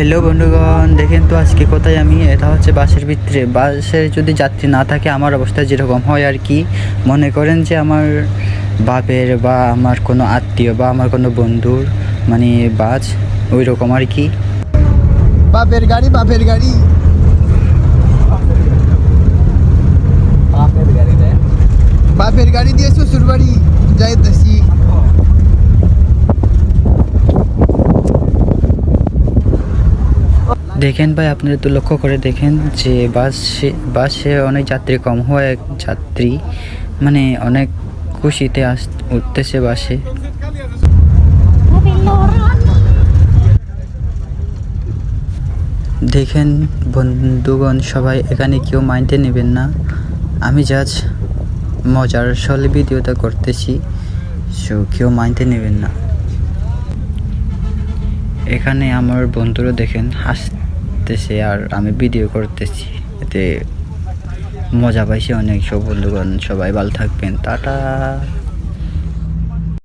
Hello বন্ধুগণ, দেখেন তো আজকে কোথায় আমি? এটা হচ্ছে বাসের ভিতরে। বাসের যদি যাত্রী না থাকে, আমার অবস্থা যেরকম হয় আর কি। মনে করেন যে আমার বাপের বা আমার কোনো আত্মীয় বা আমার কোনো বন্ধুর মানে বাস ওই রকম আর কি। বাপের গাড়ি বাপের গাড়ি। বাপের গাড়ি দিয়ে শ্বশুর বাড়ি দেখেন ভাই আপনারা তো লক্ষ্য করে দেখেন যে বাসে বাসে অনেক যাত্রী কম হয়, যাত্রী মানে অনেক খুশিতে আস, উঠতেছে বাসে। দেখেন বন্ধুগণ, সবাই এখানে কেউ মাইন্ডে নেবেন না। আমি জাজ মজার সলে ভিডিওটা করতেছি, সো কেউ মাইন্ডে নেবেন না। এখানে আমার বন্ধুরা দেখেন হাসতেছে আর আমি ভিডিও করতেছি। এতে মজা পাইছি অনেক সব বন্ধুগণ, সবাই ভালো থাকবেন, টাটা।